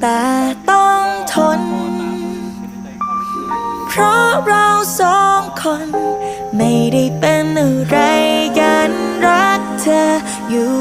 แต่ต้องทน เพราะเราสองคน ไม่ได้เป็นอะไรกันรักเธออยู่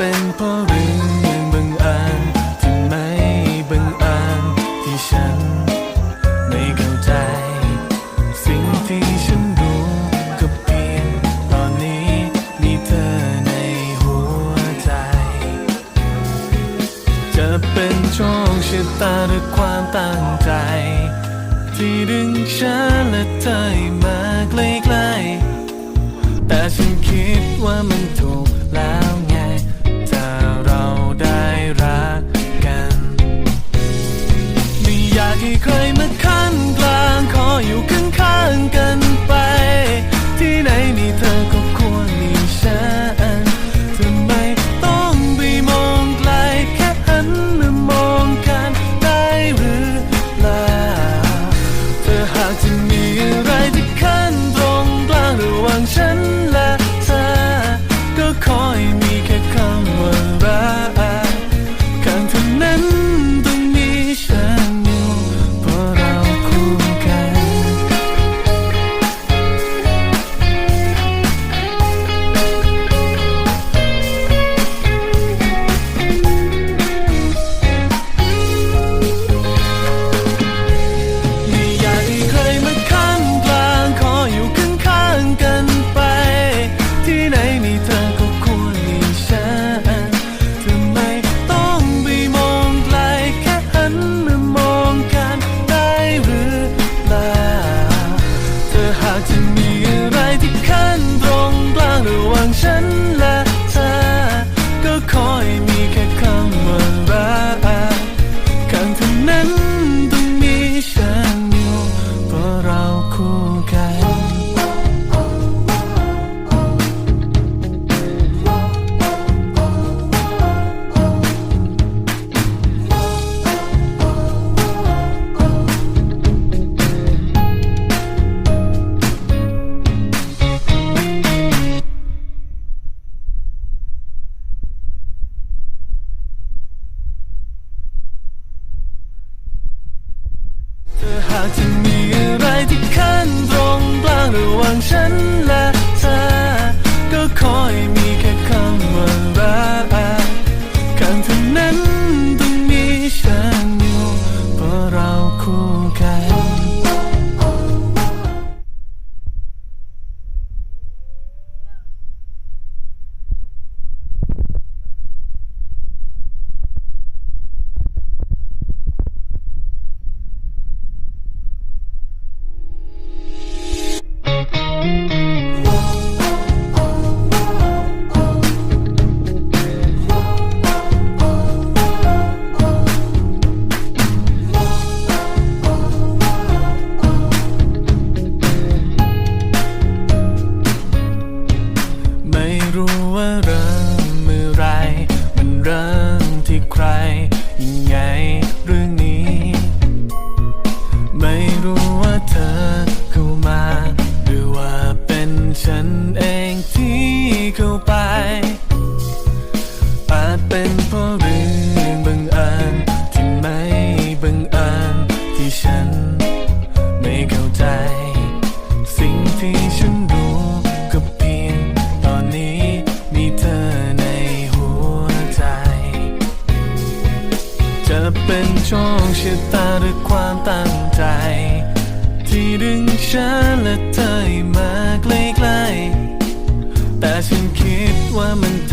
เป็นเพราะเรื่องบางอันที่ไม่บางอันที่ฉันไม่เข้าใจ สิ่งที่ฉันรู้ก็เพียงตอนนี้มีเธอในหัวใจ จะเป็นโชคชะตาหรือความตั้งใจ ที่ดึงฉันและเธอมาใกล้ๆแต่ฉันคิดว่ามัน 能感าจะมีอะไรที่ขั้นตรงกลางระหว่างฉันและเธอ ก็คอยมีแค่คำว่ารัก ฉันและเธอมาใกล้ๆแต่ฉันคิดว่ามันถ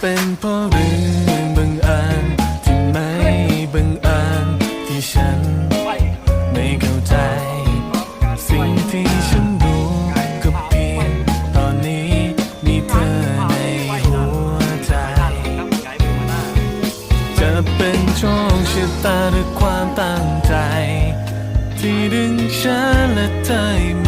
เป็นเพราะเรื่องบังอิญที่ไม่บังอิญที่ฉันไม่เข้าใจ สิ่งที่ฉันรู้ก็เพียงตอนนี้มีเธอในหัวใจ จะเป็นโชคชะตาหรือความตั้งใจ ที่ดึงฉันและเธอมา